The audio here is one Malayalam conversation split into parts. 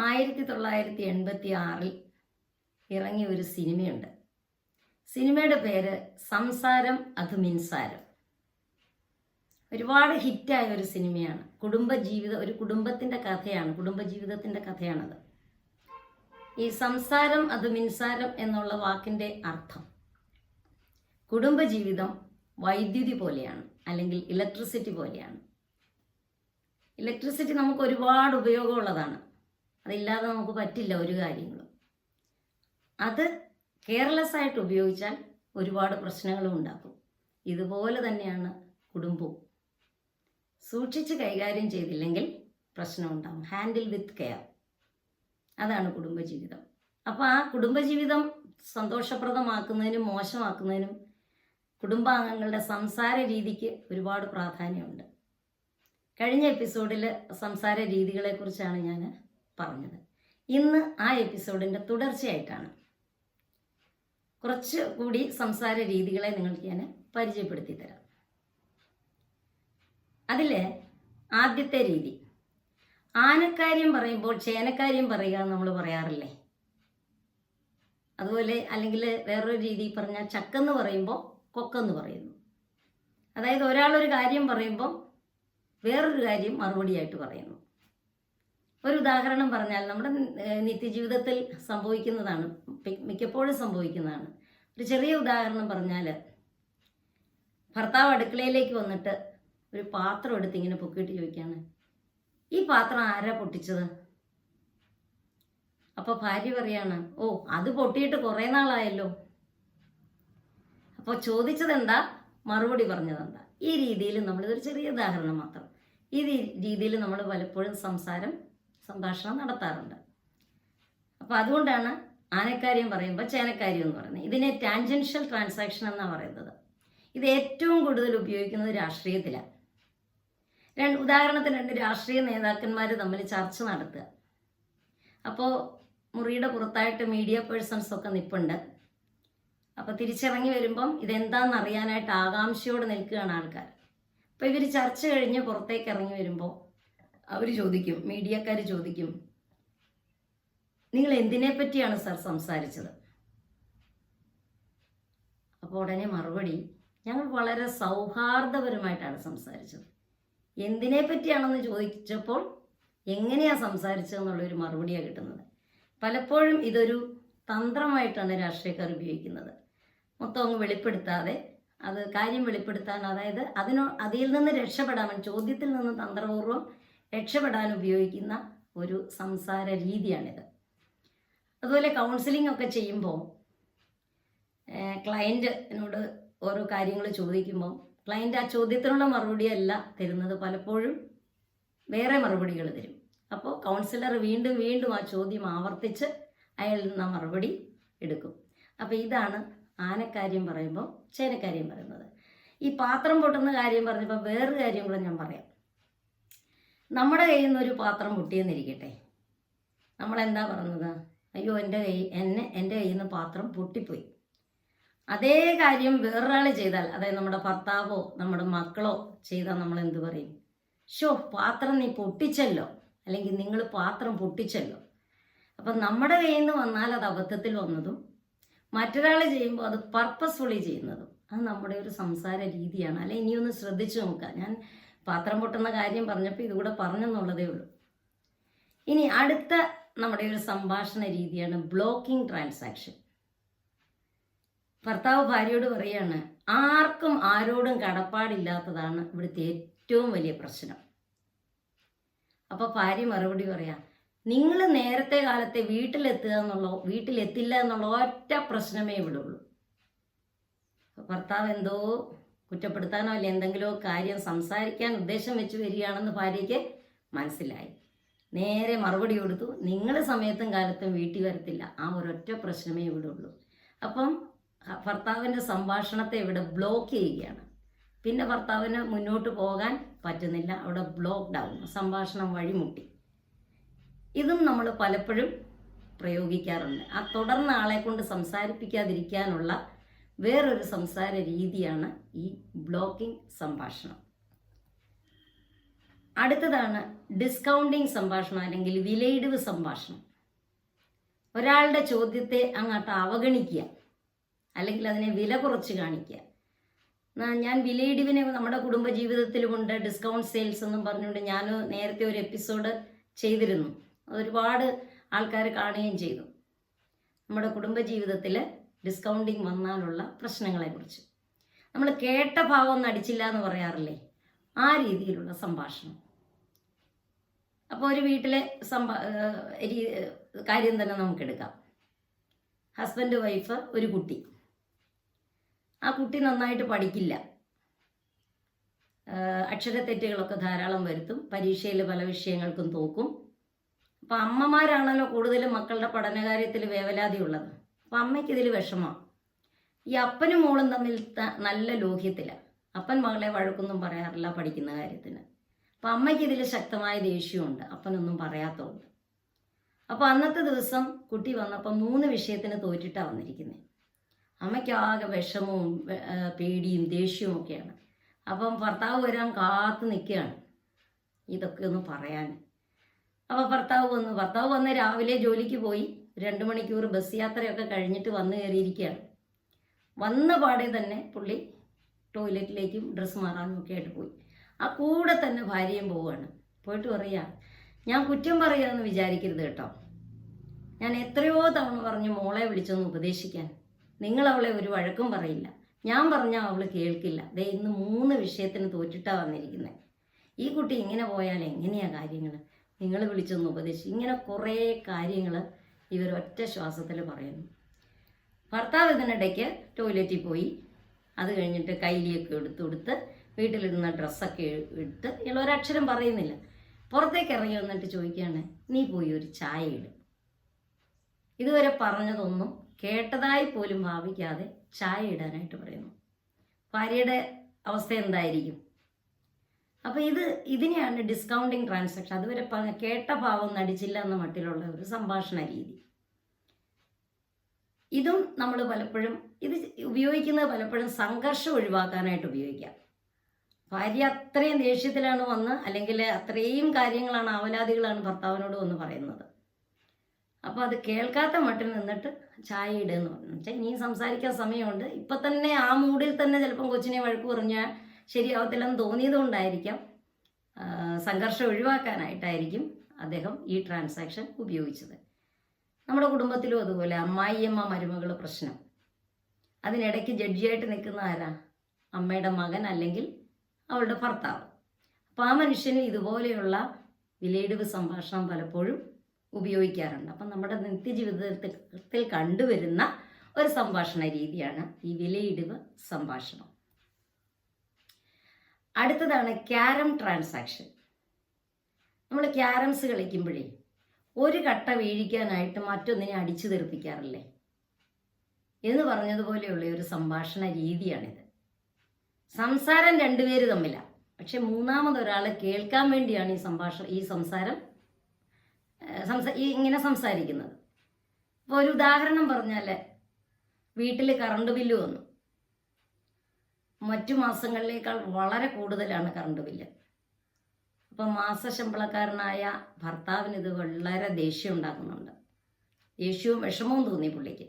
ആയിരത്തി തൊള്ളായിരത്തി എൺപത്തി ആറിൽ ഇറങ്ങിയ ഒരു സിനിമയുണ്ട്. സിനിമയുടെ പേര് സംസാരം അത് മിൻസാരം. ഒരുപാട് ഹിറ്റായ ഒരു സിനിമയാണ്. കുടുംബജീവിത ഒരു കുടുംബത്തിന്റെ കഥയാണ് കുടുംബജീവിതത്തിന്റെ കഥയാണത്. ഈ സംസാരം അത് മിൻസാരം എന്നുള്ള വാക്കിന്റെ അർത്ഥം കുടുംബജീവിതം വൈദ്യുതി പോലെയാണ് അല്ലെങ്കിൽ ഇലക്ട്രിസിറ്റി പോലെയാണ്. ഇലക്ട്രിസിറ്റി നമുക്ക് ഒരുപാട് ഉപയോഗമുള്ളതാണ്. അതില്ലാതെ നമുക്ക് പറ്റില്ല ഒരു കാര്യങ്ങളും. അത് കെയർലെസ് ആയിട്ട് ഉപയോഗിച്ചാൽ ഒരുപാട് പ്രശ്നങ്ങളും ഉണ്ടാക്കും. ഇതുപോലെ തന്നെയാണ് കുടുംബവും. സൂക്ഷിച്ച് കൈകാര്യം ചെയ്തില്ലെങ്കിൽ പ്രശ്നമുണ്ടാകും ഹാൻഡിൽ വിത്ത് കെയർ അതാണ് കുടുംബജീവിതം. അപ്പോൾ ആ കുടുംബജീവിതം സന്തോഷപ്രദമാക്കുന്നതിനും മോശമാക്കുന്നതിനും കുടുംബാംഗങ്ങളുടെ സംസാര രീതിക്ക് ഒരുപാട് പ്രാധാന്യമുണ്ട്. കഴിഞ്ഞ എപ്പിസോഡിൽ സംസാര രീതികളെക്കുറിച്ചാണ് ഞാൻ പറഞ്ഞത്. ഇന്ന് ആ എപ്പിസോഡിന്റെ തുടർച്ചയായിട്ടാണ്. കുറച്ച് കൂടി സംസാര രീതികളെ നിങ്ങൾക്ക് ഞാൻ പരിചയപ്പെടുത്തി തരാം. അതിലെ ആദ്യത്തെ രീതി. ആനക്കാര്യം പറയുമ്പോൾ ചേനക്കാര്യം പറയുക നമ്മൾ പറയാറില്ലേ? അതുപോലെ അല്ലെങ്കിൽ വേറൊരു രീതി പറഞ്ഞാൽ ചക്കെന്ന് പറയുമ്പോൾ കൊക്കെന്ന് പറയുന്നു. അതായത് ഒരാളൊരു കാര്യം പറയുമ്പോൾ വേറൊരു കാര്യം മറുപടിയായിട്ട് പറയുന്നു. ഒരു ഉദാഹരണം പറഞ്ഞാൽ നമ്മുടെ നിത്യജീവിതത്തിൽ സംഭവിക്കുന്നതാണ് മിക്കപ്പോഴും സംഭവിക്കുന്നതാണ്. ഒരു ചെറിയ ഉദാഹരണം പറഞ്ഞാൽ ഭർത്താവ് അടുക്കളയിലേക്ക് വന്നിട്ട് ഒരു പാത്രം എടുത്ത് ഇങ്ങനെ പൊക്കിയിട്ട് ചോദിക്കാണ് ഈ പാത്രം ആരാ പൊട്ടിച്ചത്? അപ്പോൾ ഭാര്യ പറയാണ് ഓ അത് പൊട്ടിയിട്ട് കുറേ നാളായല്ലോ. അപ്പോൾ ചോദിച്ചത് എന്താ മറുപടി പറഞ്ഞതെന്താ? ഈ രീതിയിൽ നമ്മളിതൊരു ചെറിയ ഉദാഹരണം മാത്രം. ഈ രീതിയിൽ നമ്മൾ പലപ്പോഴും സംസാരം സംഭാഷണം നടത്താറുണ്ട്. അപ്പോൾ അതുകൊണ്ടാണ് ആനക്കാര്യം പറയുമ്പോൾ ചേനക്കാര്യം എന്ന് പറയുന്നത്. ഇതിനെ ടാൻജൻഷ്യൽ ട്രാൻസാക്ഷൻ എന്നാണ് പറയുന്നത്. ഇത് ഏറ്റവും കൂടുതൽ ഉപയോഗിക്കുന്നത് രാഷ്ട്രീയത്തിലാണ് രണ്ട് ഉദാഹരണത്തിന് രണ്ട് രാഷ്ട്രീയ നേതാക്കന്മാർ തമ്മിൽ ചർച്ച നടത്തുക. അപ്പോൾ മുറിയുടെ പുറത്തായിട്ട് മീഡിയ പേഴ്സൺസ് ഒക്കെ നിൽപ്പുണ്ട് അപ്പോൾ തിരിച്ചിറങ്ങി വരുമ്പം ഇതെന്താണെന്ന് അറിയാനായിട്ട് ആകാംക്ഷയോടെ നിൽക്കുകയാണ് ആൾക്കാർ അപ്പോൾ ഇവർ ചർച്ച കഴിഞ്ഞ് പുറത്തേക്ക് ഇറങ്ങി വരുമ്പോൾ അവർ ചോദിക്കും മീഡിയക്കാർ ചോദിക്കും നിങ്ങൾ എന്തിനെ പറ്റിയാണ് സാർ സംസാരിച്ചത്? അപ്പോൾ ഉടനെ മറുപടി ഞങ്ങൾ വളരെ സൗഹാർദ്ദപരമായിട്ടാണ് സംസാരിച്ചത്. എന്തിനെ പറ്റിയാണെന്ന് ചോദിച്ചപ്പോൾ എങ്ങനെയാണ് സംസാരിച്ചതെന്നുള്ളൊരു മറുപടിയാണ് കിട്ടുന്നത്. പലപ്പോഴും ഇതൊരു തന്ത്രമായിട്ടാണ് രാഷ്ട്രീയക്കാർ ഉപയോഗിക്കുന്നത്. മൊത്തം അങ്ങ് വെളിപ്പെടുത്താതെ അത് കാര്യം വെളിപ്പെടുത്താൻ അതായത് അതിനോ അതിൽ നിന്ന് രക്ഷപ്പെടാൻ ചോദ്യത്തിൽ നിന്ന് തന്ത്രപൂർവം രക്ഷപ്പെടാൻ ഉപയോഗിക്കുന്ന ഒരു സംസാര രീതിയാണിത്. അതുപോലെ കൗൺസിലിംഗ് ഒക്കെ ചെയ്യുമ്പോൾ ക്ലയന്റിനോട് ഓരോ കാര്യങ്ങൾ ചോദിക്കുമ്പോൾ ക്ലയന്റ് ആ ചോദ്യത്തിനുള്ള മറുപടിയല്ല തരുന്നത് പലപ്പോഴും വേറെ മറുപടികൾ തരും. അപ്പോൾ കൗൺസിലർ വീണ്ടും വീണ്ടും ആ ചോദ്യം ആവർത്തിച്ച് അയാളിൽ നിന്ന് ആ മറുപടി എടുക്കും. അപ്പോൾ ഇതാണ് ആനക്കാര്യം പറയുമ്പോൾ ചേനക്കാര്യം പറയുന്നത്. ഈ പാത്രം പൊട്ടുന്ന കാര്യം പറഞ്ഞപ്പോൾ വേറൊരു കാര്യം കൂടെ ഞാൻ പറയാം. നമ്മുടെ കയ്യിൽ നിന്ന് ഒരു പാത്രം പൊട്ടിയെന്നിരിക്കട്ടെ. നമ്മളെന്താ പറഞ്ഞത്? അയ്യോ എന്റെ കൈ എന്നെ എന്റെ കയ്യിൽ നിന്ന് പാത്രം പൊട്ടിപ്പോയി. അതേ കാര്യം വേറൊരാൾ ചെയ്താൽ അതായത് നമ്മുടെ ഭർത്താവോ നമ്മുടെ മക്കളോ ചെയ്താൽ നമ്മൾ എന്ത് പറയും? ഷോ പാത്രം നീ പൊട്ടിച്ചല്ലോ. അല്ലെങ്കിൽ നിങ്ങൾ പാത്രം പൊട്ടിച്ചല്ലോ. അപ്പം നമ്മുടെ കയ്യിൽ നിന്ന് വന്നാൽ അത് അബദ്ധത്തിൽ വന്നതും മറ്റൊരാൾ ചെയ്യുമ്പോൾ അത് പർപ്പസ്ഫുള്ളി ചെയ്യുന്നതും അത് നമ്മുടെ ഒരു സംസാര രീതിയാണ്. അല്ലെ ഇനിയൊന്ന് ശ്രദ്ധിച്ചു നോക്കുക. ഞാൻ പാത്രം പൊട്ടുന്ന കാര്യം പറഞ്ഞപ്പോൾ ഇതുകൂടെ പറഞ്ഞെന്നുള്ളതേ ഉള്ളൂ. ഇനി അടുത്ത നമ്മുടെ ഒരു സംഭാഷണ രീതിയാണ് ബ്ലോക്കിംഗ് ട്രാൻസാക്ഷൻ. ഭർത്താവ് ഭാര്യയോട് പറയാണ് ആർക്കും ആരോടും കടപ്പാടില്ലാത്തതാണ് ഇവിടുത്തെ ഏറ്റവും വലിയ പ്രശ്നം. അപ്പൊ ഭാര്യ മറുപടി പറയാ നിങ്ങൾ നേരത്തെ കാലത്തെ വീട്ടിലെത്തുക എന്നുള്ള വീട്ടിലെത്തില്ല എന്നുള്ള ഒറ്റ പ്രശ്നമേ ഇവിടെ ഉള്ളൂ അപ്പൊ ഭർത്താവ് എന്തോ കുറ്റപ്പെടുത്താനോ അല്ലെ എന്തെങ്കിലുമോ കാര്യം സംസാരിക്കാൻ ഉദ്ദേശം വെച്ച് വരികയാണെന്ന് ഭാര്യയ്ക്ക് മനസ്സിലായി. നേരെ മറുപടി കൊടുത്തു നിങ്ങൾ സമയത്തും കാലത്തും വീട്ടിൽ വരത്തില്ല. ആ ഒരൊറ്റ പ്രശ്നമേ ഇവിടെ ഉള്ളൂ. അപ്പം ഭർത്താവിന്റെ സംഭാഷണത്തെ ഇവിടെ ബ്ലോക്ക് ചെയ്യുകയാണ്. പിന്നെ ഭർത്താവിന് മുന്നോട്ട് പോകാൻ പറ്റുന്നില്ല. അവിടെ ബ്ലോക്ക്ഡ് ആവുന്നു സംഭാഷണം വഴിമുട്ടി. ഇതും നമ്മൾ പലപ്പോഴും പ്രയോഗിക്കാറുണ്ട്. ആ തുടർന്ന് ആളെ കൊണ്ട് സംസാരിപ്പിക്കാതിരിക്കാനുള്ള വേറൊരു സംസാര രീതിയാണ് ഈ ബ്ലോക്കിംഗ് സംഭാഷണം. അടുത്തതാണ് ഡിസ്കൗണ്ടിങ് സംഭാഷണം അല്ലെങ്കിൽ വിലയിടിവ് സംഭാഷണം. ഒരാളുടെ ചോദ്യത്തെ അങ്ങോട്ട് അവഗണിക്കുക അല്ലെങ്കിൽ അതിനെ വില കുറച്ച് കാണിക്കുക. ഞാൻ വിലയിടിവിനെ നമ്മുടെ കുടുംബ ജീവിതത്തിലുമുണ്ട് ഡിസ്കൗണ്ട് സെയിൽസ് എന്നും പറഞ്ഞുകൊണ്ട് ഞാൻ നേരത്തെ ഒരു എപ്പിസോഡ് ചെയ്തിരുന്നു. ഒരുപാട് ആൾക്കാർ കാണുകയും ചെയ്തു. നമ്മുടെ കുടുംബജീവിതത്തിൽ ഡിസ്കൗണ്ടിങ് വന്നാലുള്ള പ്രശ്നങ്ങളെക്കുറിച്ച്. നമ്മൾ കേട്ട ഭാവം ഒന്നും അടിച്ചില്ല എന്ന് പറയാറില്ലേ? ആ രീതിയിലുള്ള സംഭാഷണം. അപ്പോൾ ഒരു വീട്ടിലെ സംഭാ കാര്യം തന്നെ നമുക്കെടുക്കാം ഹസ്ബൻഡ് വൈഫ് ഒരു കുട്ടി. ആ കുട്ടി നന്നായിട്ട് പഠിക്കില്ല. അക്ഷരത്തെറ്റുകളൊക്കെ ധാരാളം വരുത്തും പരീക്ഷയിൽ പല വിഷയങ്ങൾക്കും തോക്കും. അപ്പം അമ്മമാരാണല്ലോ കൂടുതലും മക്കളുടെ പഠനകാര്യത്തിൽ വേവലാതി ഉള്ളത് അപ്പം അമ്മയ്ക്ക് ഇതിൽ വിഷമം. ഈ അപ്പനും മോളും തമ്മിൽ നല്ല ലോഹ്യത്തിലാണ് അപ്പൻ മകളെ വഴക്കൊന്നും പറയാറില്ല പഠിക്കുന്ന കാര്യത്തിന്. അപ്പം അമ്മയ്ക്ക് ഇതിൽ ശക്തമായ ദേഷ്യമുണ്ട് അപ്പനൊന്നും പറയാത്തതുകൊണ്ട് അപ്പോൾ അന്നത്തെ ദിവസം കുട്ടി വന്നപ്പോൾ മൂന്ന് വിഷയത്തിന് തോറ്റിട്ടാണ് വന്നിരിക്കുന്നത് അമ്മയ്ക്ക് ആകെ വിഷമവും പേടിയും ദേഷ്യവും ഒക്കെയാണ്. അപ്പം ഭർത്താവ് വരാൻ കാത്തു നിൽക്കുകയാണ് ഇതൊക്കെ ഒന്ന് പറയാൻ അപ്പോൾ ഭർത്താവ് വന്നു. ഭർത്താവ് വന്ന് രാവിലെ ജോലിക്ക് പോയി. രണ്ട് മണിക്കൂർ ബസ് യാത്രയൊക്കെ കഴിഞ്ഞിട്ട് വന്നു കയറിയിരിക്കുകയാണ്. വന്ന പാടെ തന്നെ പുള്ളി ടോയ്ലറ്റിലേക്കും ഡ്രസ്സ് മാറാനും ഒക്കെ ആയിട്ട് പോയി. ആ കൂടെ തന്നെ ഭാര്യയും പോവുകയാണ്. പോയിട്ട് പറയാ ഞാൻ കുറ്റം പറയാമെന്ന് വിചാരിക്കരുത് കേട്ടോ. ഞാൻ എത്രയോ തവണ പറഞ്ഞു മോളെ വിളിച്ചൊന്ന് ഉപദേശിക്കാൻ. നിങ്ങൾ അവളെ ഒരു വഴക്കും പറയില്ല. ഞാൻ പറഞ്ഞാൽ അവൾ കേൾക്കില്ല. ദേ ഇന്ന് മൂന്ന് വിഷയത്തിന് തോറ്റിട്ടാ വന്നിരിക്കുന്നത് ഈ കുട്ടി ഇങ്ങനെ പോയാൽ എങ്ങനെയാ കാര്യങ്ങൾ നിങ്ങൾ വിളിച്ചൊന്ന് ഉപദേശിച്ച് ഇങ്ങനെ കുറേ കാര്യങ്ങൾ ഇവർ ഒറ്റ ശ്വാസത്തിൽ പറയുന്നു. ഭർത്താവ് ഇതിനിടയ്ക്ക് ടോയ്ലറ്റിൽ പോയി. അത് കഴിഞ്ഞിട്ട് കൈലിയൊക്കെ എടുത്ത് കൊടുത്ത് വീട്ടിലിരുന്ന ഡ്രസ്സൊക്കെ എടുത്ത് ഇയാൾ ഒരക്ഷരം പറയുന്നില്ല. പുറത്തേക്ക് ഇറങ്ങി വന്നിട്ട് ചോദിക്കുകയാണ് നീ പോയി ഒരു ചായ ഇട്. ഇതുവരെ പറഞ്ഞതൊന്നും കേട്ടതായി പോലും ഭാവിക്കാതെ ചായ ഇടാനായിട്ട് പറയുന്നു. ഭാര്യയുടെ അവസ്ഥ എന്തായിരിക്കും? അപ്പോൾ ഇത് ഇതിനെയാണ് ഡിസ്കൗണ്ടിങ് ട്രാൻസാക്ഷൻ അതുവരെ കേട്ട ഭാവം നടിച്ചില്ല എന്ന മട്ടിലുള്ള ഒരു സംഭാഷണ രീതി. ഇതും നമ്മൾ പലപ്പോഴും ഇത് ഉപയോഗിക്കുന്നത് പലപ്പോഴും സംഘർഷം ഒഴിവാക്കാനായിട്ട് ഉപയോഗിക്കാം. ഭാര്യ അത്രയും ദേഷ്യത്തിലാണ് വന്ന് അല്ലെങ്കിൽ അത്രയും കാര്യങ്ങളാണ് ആവലാതികളാണ് ഭർത്താവിനോട് വന്ന് പറയുന്നത്. അപ്പോൾ അത് കേൾക്കാത്ത മട്ടിൽ നിന്നിട്ട് ചായ ഇടുന്ന് പറഞ്ഞു. വെച്ചാൽ ഇനിയും സംസാരിക്കാൻ സമയമുണ്ട്. ഇപ്പം തന്നെ ആ മൂഡിൽ തന്നെ ചിലപ്പം കൊച്ചിനെ വഴക്ക് പറഞ്ഞാൽ ശരിയാവത്തില്ലെന്ന് തോന്നിയത് കൊണ്ടായിരിക്കാം ആ, സംഘർഷം ഒഴിവാക്കാനായിട്ടായിരിക്കും അദ്ദേഹം ഈ ട്രാൻസാക്ഷൻ ഉപയോഗിച്ചത്. നമ്മുടെ കുടുംബത്തിലും അതുപോലെ അമ്മായിയമ്മ മരുമകൾ പ്രശ്നം. അതിനിടയ്ക്ക് ജഡ്ജിയായിട്ട് നിൽക്കുന്ന ആരാ? അമ്മയുടെ മകൻ അല്ലെങ്കിൽ അവളുടെ ഭർത്താവ്. അപ്പോൾ ആ മനുഷ്യന് ഇതുപോലെയുള്ള വിലയിടിവ് സംഭാഷണം പലപ്പോഴും ഉപയോഗിക്കാറുണ്ട്. അപ്പം നമ്മുടെ നിത്യജീവിതത്തിൽ കണ്ടുവരുന്ന ഒരു സംഭാഷണ രീതിയാണ് ഈ വിലയിടിവ് സംഭാഷണം. അടുത്തതാണ് ക്യാരം ട്രാൻസാക്ഷൻ. നമ്മൾ ക്യാരംസ് കളിക്കുമ്പോഴേ ഒരു കട്ട വീഴിക്കാനായിട്ട് മറ്റൊന്നിനെ അടിച്ചു തെറിപ്പിക്കാറില്ലേ എന്ന് പറഞ്ഞതുപോലെയുള്ള ഒരു സംഭാഷണ രീതിയാണിത്. സംസാരം രണ്ടുപേര് തമ്മിലാണ് പക്ഷെ മൂന്നാമതൊരാൾ കേൾക്കാൻ വേണ്ടിയാണ് ഈ സംഭാഷണം ഈ സംസാരം സംസാ ഇങ്ങനെ സംസാരിക്കുന്നത്. ഇപ്പോൾ ഒരു ഉദാഹരണം പറഞ്ഞാൽ വീട്ടിൽ കറണ്ട് ബില്ല് വന്നു. മറ്റു മാസങ്ങളിലേക്കാൾ വളരെ കൂടുതലാണ് കറണ്ട് ബില്ല് അപ്പം മാസശമ്പളക്കാരനായ ഭർത്താവിന് ഇത് വളരെ ദേഷ്യം ഉണ്ടാക്കുന്നുണ്ട്. ദേഷ്യവും വിഷമവും തോന്നി പുള്ളിക്ക്.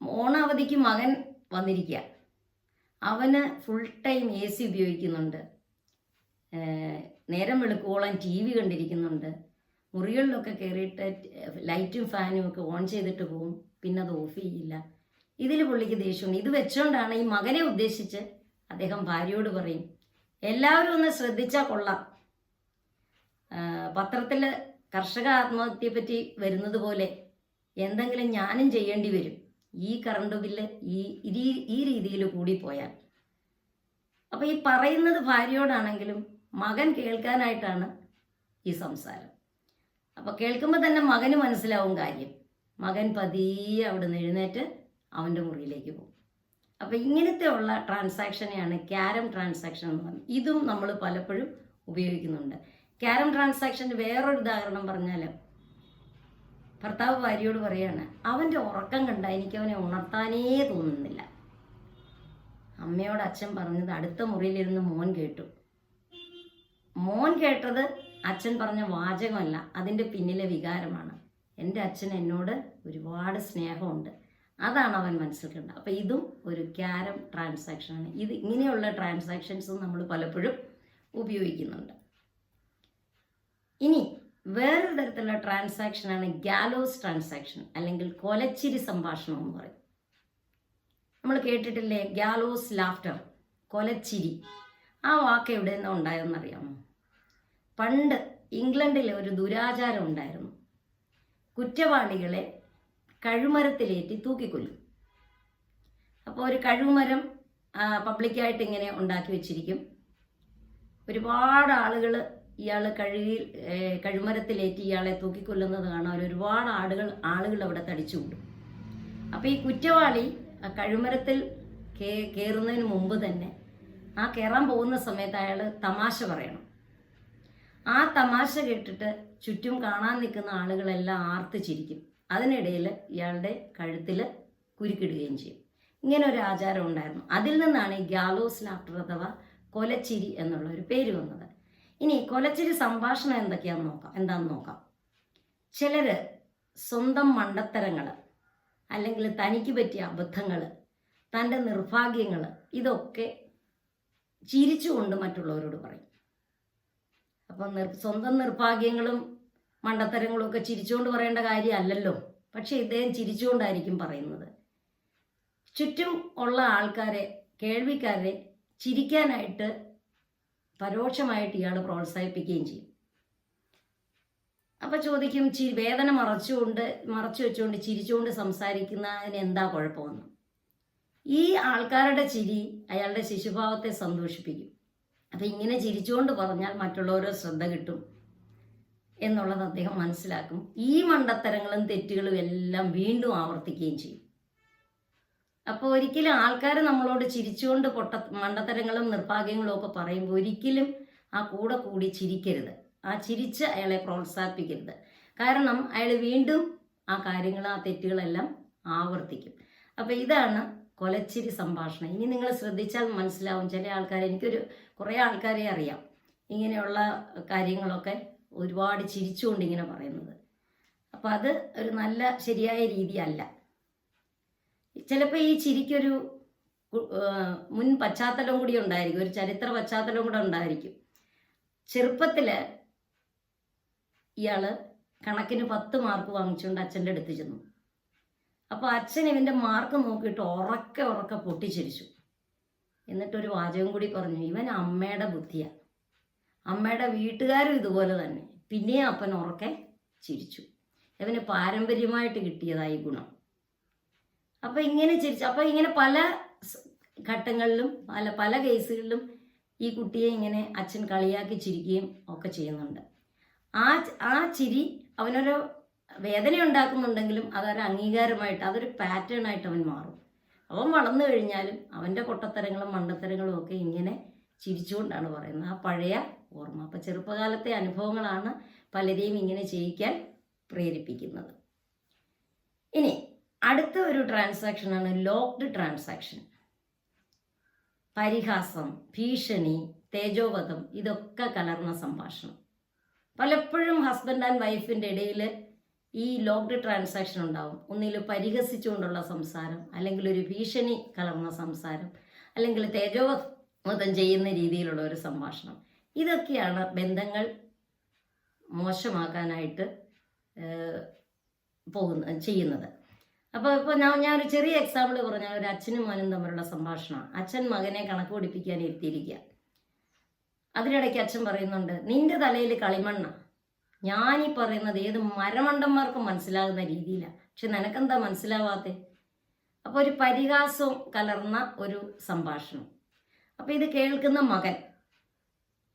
ഓണാവധിക്ക് മകൻ വന്നിരിക്കുക അവന് ഫുൾ ടൈം എ സി ഉപയോഗിക്കുന്നുണ്ട്. നേരം വെളുക്കോളം ടി വി കണ്ടിരിക്കുന്നുണ്ട്. മുറികളിലൊക്കെ കയറിയിട്ട് ലൈറ്റും ഫാനും ഒക്കെ ഓൺ ചെയ്തിട്ട് പോകും പിന്നെ അത് ഓഫ് ചെയ്യില്ല. ഇതിൽ പുള്ളിക്ക് ദേഷ്യമുണ്ട് ഇത് വെച്ചുകൊണ്ടാണ് ഈ മകനെ ഉദ്ദേശിച്ച് അദ്ദേഹം ഭാര്യയോട് പറയും. എല്ലാവരും ഒന്ന് ശ്രദ്ധിച്ചാൽ കൊള്ളാം. പത്രത്തിൽ കർഷക ആത്മഹത്യയെ പറ്റി വരുന്നത് പോലെ എന്തെങ്കിലും ഞാനും ചെയ്യേണ്ടി വരും. ഈ കറണ്ട് ബില്ല് ഈ ഈ- രീതിയിൽ രീതിയിൽ കൂടിപ്പോയാൽ അപ്പോൾ ഈ പറയുന്നത് ഭാര്യയോടാണെങ്കിലും മകൻ കേൾക്കാനായിട്ടാണ് ഈ സംസാരം. അപ്പോൾ കേൾക്കുമ്പോൾ തന്നെ മകന് മനസ്സിലാവും കാര്യം. മകൻ പതിയെ അവിടെ നിന്ന് എഴുന്നേറ്റ് അവന്റെ മുറിയിലേക്ക് പോകും. അപ്പോൾ ഇങ്ങനത്തെ ഉള്ള ട്രാൻസാക്ഷനെയാണ് ക്യാരം ട്രാൻസാക്ഷൻ എന്ന് പറയുന്നത് ഇതും നമ്മൾ പലപ്പോഴും ഉപയോഗിക്കുന്നുണ്ട്. ക്യാരം ട്രാൻസാക്ഷന്റെ വേറൊരു ഉദാഹരണം പറഞ്ഞാൽ ഭർത്താവ് ഭാര്യയോട് പറയാണ് അവന്റെ ഉറക്കം കണ്ട എനിക്ക് അവനെ ഉണർത്താനേ തോന്നുന്നില്ല. അമ്മയോട് അച്ഛൻ പറഞ്ഞത് അടുത്ത മുറിയിലിരുന്ന് മോൻ കേട്ടു. മോൻ കേട്ടത് അച്ഛൻ പറഞ്ഞ വാചകമല്ല അതിന്റെ പിന്നിലെ വികാരമാണ്. എന്റെ അച്ഛൻ എന്നോട് ഒരുപാട് സ്നേഹമുണ്ട്. അതാണ് അവൻ മനസ്സിലാക്കേണ്ടത് കണ്ടത് അപ്പോൾ ഇതും ഒരു ക്യാരം ട്രാൻസാക്ഷനാണ് ഇത് ഇങ്ങനെയുള്ള ട്രാൻസാക്ഷൻസ് നമ്മൾ പലപ്പോഴും ഉപയോഗിക്കുന്നുണ്ട്. ഇനി വേറൊരു തരത്തിലുള്ള ട്രാൻസാക്ഷനാണ് ഗാലോസ് ട്രാൻസാക്ഷൻ അല്ലെങ്കിൽ കൊലച്ചിരി സംഭാഷണം എന്ന് പറയും. നമ്മൾ കേട്ടിട്ടില്ലേ? ഗാലോസ് ലാഫ്റ്റർ കൊലച്ചിരി. ആ വാക്ക് എവിടെ നിന്നാണ് ഉണ്ടായതെന്നറിയാമോ പണ്ട് ഇംഗ്ലണ്ടിലെ ഒരു ദുരാചാരം ഉണ്ടായിരുന്നു. കുറ്റവാളികളെ കഴുമരത്തിലേറ്റി തൂക്കിക്കൊല്ലും. അപ്പോൾ ഒരു കഴുമരം പബ്ലിക്കായിട്ട് ഇങ്ങനെ ഉണ്ടാക്കി വെച്ചിരിക്കും. ഒരുപാട് ആളുകൾ ഇയാൾ കഴുകിൽ കഴുമരത്തിലേറ്റി ഇയാളെ തൂക്കിക്കൊല്ലുന്നത് കാണാൻ ഒരുപാട് ആളുകൾ ആളുകൾ അവിടെ തടിച്ചുകൂടും. അപ്പോൾ ഈ കുറ്റവാളി ആ കഴുമരത്തിൽ കേ കയറുന്നതിന് മുമ്പ് തന്നെ ആ കയറാൻ പോകുന്ന സമയത്ത് അയാൾ തമാശ പറയണം. ആ തമാശ കേട്ടിട്ട് ചുറ്റും കാണാൻ നിൽക്കുന്ന ആളുകളെല്ലാം ആർത്ത് ചിരിക്കും. അതിനിടയിൽ ഇയാളുടെ കഴുത്തിൽ കുരുക്കിടുകയും ചെയ്യും. ഇങ്ങനെ ഒരു ആചാരം ഉണ്ടായിരുന്നു. അതിൽ നിന്നാണ് ഈ ഗാലോസ് ലാഫ്റ്റർ അഥവാ കൊലച്ചിരി എന്നുള്ള ഒരു പേര് വന്നത്. ഇനി കൊലച്ചിരി സംഭാഷണം എന്തൊക്കെയാണെന്ന് നോക്കാം. എന്താണെന്ന് നോക്കാം. ചിലർ സ്വന്തം മണ്ടത്തരങ്ങൾ അല്ലെങ്കിൽ തനിക്ക് പറ്റിയ അബദ്ധങ്ങൾ തന്റെ നിർഭാഗ്യങ്ങൾ ഇതൊക്കെ ചിരിച്ചുകൊണ്ട് മറ്റുള്ളവരോട് പറയും. അപ്പം സ്വന്തം നിർഭാഗ്യങ്ങളും മണ്ടത്തരങ്ങളും ഒക്കെ ചിരിച്ചുകൊണ്ട് പറയേണ്ട കാര്യമല്ലല്ലോ. പക്ഷേ ഇദ്ദേഹം ചിരിച്ചുകൊണ്ടായിരിക്കും പറയുന്നത്. ചുറ്റും ഉള്ള ആൾക്കാരെ കേൾവിക്കാരെ ചിരിക്കാനായിട്ട് പരോക്ഷമായിട്ട് ഇയാൾ പ്രോത്സാഹിപ്പിക്കുകയും ചെയ്യും. അപ്പം ചോദിക്കും ചി വേദന മറച്ചുകൊണ്ട് മറച്ചു വെച്ചുകൊണ്ട് ചിരിച്ചുകൊണ്ട് സംസാരിക്കുന്നതിന് എന്താ കുഴപ്പമെന്ന്? ഈ ആൾക്കാരുടെ ചിരി അയാളുടെ ശിശുഭാവത്തെ സന്തോഷിപ്പിക്കും. അപ്പം ഇങ്ങനെ ചിരിച്ചുകൊണ്ട് പറഞ്ഞാൽ മറ്റുള്ളവരോ ശ്രദ്ധ കിട്ടും. എന്നുള്ളത് അദ്ദേഹം മനസ്സിലാക്കും. ഈ മണ്ടത്തരങ്ങളും തെറ്റുകളും എല്ലാം വീണ്ടും ആവർത്തിക്കുകയും ചെയ്യും. അപ്പോൾ ഒരിക്കലും ആൾക്കാർ നമ്മളോട് ചിരിച്ചുകൊണ്ട് പൊട്ട മണ്ടത്തരങ്ങളും നിർഭാഗ്യങ്ങളും ഒക്കെ പറയുമ്പോൾ ഒരിക്കലും ആ കൂടെ കൂടി ചിരിക്കരുത്. ആ ചിരിച്ച് അയാളെ പ്രോത്സാഹിപ്പിക്കരുത്. കാരണം അയാൾ വീണ്ടും ആ കാര്യങ്ങൾ ആ തെറ്റുകളെല്ലാം ആവർത്തിക്കും. അപ്പോൾ ഇതാണ് കൊലച്ചിരി സംഭാഷണം. ഇനി നിങ്ങൾ ശ്രദ്ധിച്ചാൽ മനസ്സിലാവും. ചില ആൾക്കാർ എനിക്കൊരു കുറേ ആൾക്കാരെ അറിയാം. ഇങ്ങനെയുള്ള കാര്യങ്ങളൊക്കെ ഒരുപാട് ചിരിച്ചുകൊണ്ട് ഇങ്ങനെ പറയുന്നത്. അപ്പം അത് ഒരു നല്ല ശരിയായ രീതിയല്ല. ചിലപ്പോൾ ഈ ചിരിക്കൊരു മുൻ പശ്ചാത്തലം കൂടി ഉണ്ടായിരിക്കും. ഒരു ചരിത്ര പശ്ചാത്തലം കൂടെ ഉണ്ടായിരിക്കും. ചെറുപ്പത്തിൽ ഇയാൾ കണക്കിന് പത്ത് മാർക്ക് വാങ്ങിച്ചുകൊണ്ട് അച്ഛന്റെ അടുത്ത് ചെന്നു. അപ്പോൾ അച്ഛൻ ഇവന്റെ മാർക്ക് നോക്കിയിട്ട് ഉറക്കെ ഉറക്കെ പൊട്ടിച്ചിരിച്ചു. എന്നിട്ടൊരു വാചകം കൂടി പറഞ്ഞു ഇവൻ അമ്മയുടെ ബുദ്ധിയാണ് അമ്മയുടെ വീട്ടുകാരും ഇതുപോലെ തന്നെ. പിന്നെ അപ്പൻ ഉറക്കെ ചിരിച്ചു. അവന് പാരമ്പര്യമായിട്ട് കിട്ടിയതായി ഗുണം. അപ്പം ഇങ്ങനെ ചിരിച്ചു അപ്പം ഇങ്ങനെ പല ഘട്ടങ്ങളിലും പല പല കേസുകളിലും ഈ കുട്ടിയെ ഇങ്ങനെ അച്ഛൻ കളിയാക്കി ചിരിക്കുകയും ഒക്കെ ചെയ്യുന്നുണ്ട്. ആ ആ ചിരി അവനൊരു വേദന ഉണ്ടാക്കുന്നുണ്ടെങ്കിലും അതൊരു അംഗീകാരമായിട്ട് അതൊരു പാറ്റേൺ ആയിട്ട് അവൻ മാറും. അവൻ വളർന്നു കഴിഞ്ഞാലും അവന്റെ കൊട്ടത്തരങ്ങളും മണ്ടത്തരങ്ങളും ഒക്കെ ഇങ്ങനെ ചിരിച്ചുകൊണ്ടാണ് പറയുന്നത്. ആ പഴയ ഓർമ്മ. അപ്പം ചെറുപ്പകാലത്തെ അനുഭവങ്ങളാണ് പലരെയും ഇങ്ങനെ ചെയ്യിക്കാൻ പ്രേരിപ്പിക്കുന്നത്. ഇനി അടുത്ത ഒരു ട്രാൻസാക്ഷനാണ് ലോക്ക്ഡ് ട്രാൻസാക്ഷൻ പരിഹാസം ഭീഷണി തേജോവധം ഇതൊക്കെ കലർന്ന സംഭാഷണം. പലപ്പോഴും ഹസ്ബൻഡ് ആൻഡ് വൈഫിന്റെ ഇടയിൽ ഈ ലോക്ക്ഡ് ട്രാൻസാക്ഷൻ ഉണ്ടാവും. ഒന്നിൽ പരിഹസിച്ചുകൊണ്ടുള്ള സംസാരം അല്ലെങ്കിൽ ഒരു ഭീഷണി കലർന്ന സംസാരം അല്ലെങ്കിൽ തേജോവധം ചെയ്യുന്ന രീതിയിലുള്ള ഒരു സംഭാഷണം. ഇതൊക്കെയാണ് ബന്ധങ്ങൾ മോശമാക്കാനായിട്ട് പോകുന്ന ചെയ്യുന്നത്. അപ്പോൾ ഇപ്പോൾ ഞാൻ ഒരു ചെറിയ എക്സാമ്പിൾ പറഞ്ഞാൽ ഒരു അച്ഛനും മകനും തമ്മിലുള്ള സംഭാഷണമാണ്. അച്ഛൻ മകനെ കണക്ക് പഠിപ്പിക്കാൻ എത്തിയിരിക്കുക അതിനിടയ്ക്ക് അച്ഛൻ പറയുന്നുണ്ട് നിന്റെ തലയിൽ കളിമണ്ണ. ഈ പറയുന്നത് ഏത് മരമണ്ടന്മാർക്കും മനസ്സിലാകുന്ന രീതിയിലാണ് പക്ഷെ നിനക്കെന്താ മനസ്സിലാവാത്തെ? അപ്പോൾ ഒരു പരിഹാസവും കലർന്ന ഒരു സംഭാഷണം. അപ്പോൾ ഇത് കേൾക്കുന്ന മകൻ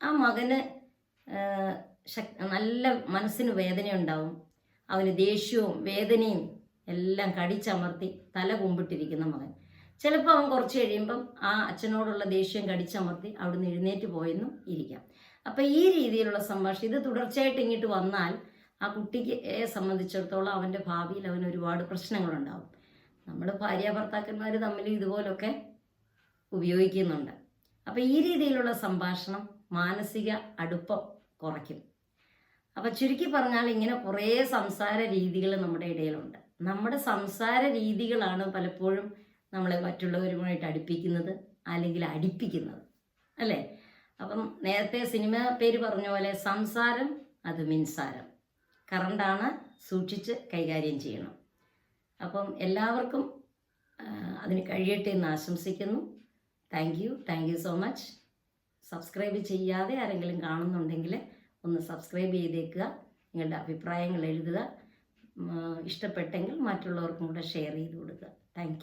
ആ മകന് നല്ല മനസ്സിന് വേദനയുണ്ടാവും. അവന് ദേഷ്യവും വേദനയും എല്ലാം കടിച്ചമർത്തി തല കുമ്പിട്ടിരിക്കുന്ന മകൻ. ചിലപ്പോൾ അവൻ കുറച്ച് കഴിയുമ്പം ആ അച്ഛനോടുള്ള ദേഷ്യം കടിച്ചമർത്തി അവിടുന്ന് എഴുന്നേറ്റ് പോയെന്നും ഇരിക്കാം. അപ്പം ഈ രീതിയിലുള്ള സംഭാഷണം ഇത് തുടർച്ചയായിട്ട് ഇങ്ങോട്ട് വന്നാൽ ആ കുട്ടിക്ക് സംബന്ധിച്ചിടത്തോളം അവന്റെ ഭാവിയിൽ അവന് ഒരുപാട് പ്രശ്നങ്ങളുണ്ടാവും. നമ്മൾ ഭാര്യ ഭർത്താക്കന്മാർ തമ്മിൽ ഇതുപോലൊക്കെ ഉപയോഗിക്കുന്നുണ്ട്. അപ്പം ഈ രീതിയിലുള്ള സംഭാഷണം മാനസിക അടുപ്പം കുറയ്ക്കും. അപ്പം ചുരുക്കി പറഞ്ഞാൽ ഇങ്ങനെ കുറേ സംസാര രീതികൾ നമ്മുടെ ഇടയിലുണ്ട്. നമ്മുടെ സംസാര രീതികളാണ് പലപ്പോഴും നമ്മളെ മറ്റുള്ളവരുമായിട്ട് അടുപ്പിക്കുന്നത് അല്ലെങ്കിൽ അടിപ്പിക്കുന്നത്. അല്ലേ? അപ്പം നേരത്തെ സിനിമ പേര് പറഞ്ഞ പോലെ സംസാരം അത് മിൻസാരം. കറണ്ടാണ് സൂക്ഷിച്ച് കൈകാര്യം ചെയ്യണം. അപ്പം എല്ലാവർക്കും അതിന് കഴിയട്ടെ എന്ന് ആശംസിക്കുന്നു. Thank you. Thank you so much. Subscribe ചെയ്യാതെ ആരെങ്കിലും കാണുന്നുണ്ടെങ്കിൽ ഒന്ന് സബ്സ്ക്രൈബ് ചെയ്തേക്കുക നിങ്ങളുടെ അഭിപ്രായങ്ങൾ എഴുതുക ഇഷ്ടപ്പെട്ടെങ്കിൽ മറ്റുള്ളവർക്കും കൂടെ ഷെയർ ചെയ്ത് കൊടുക്കുക. താങ്ക്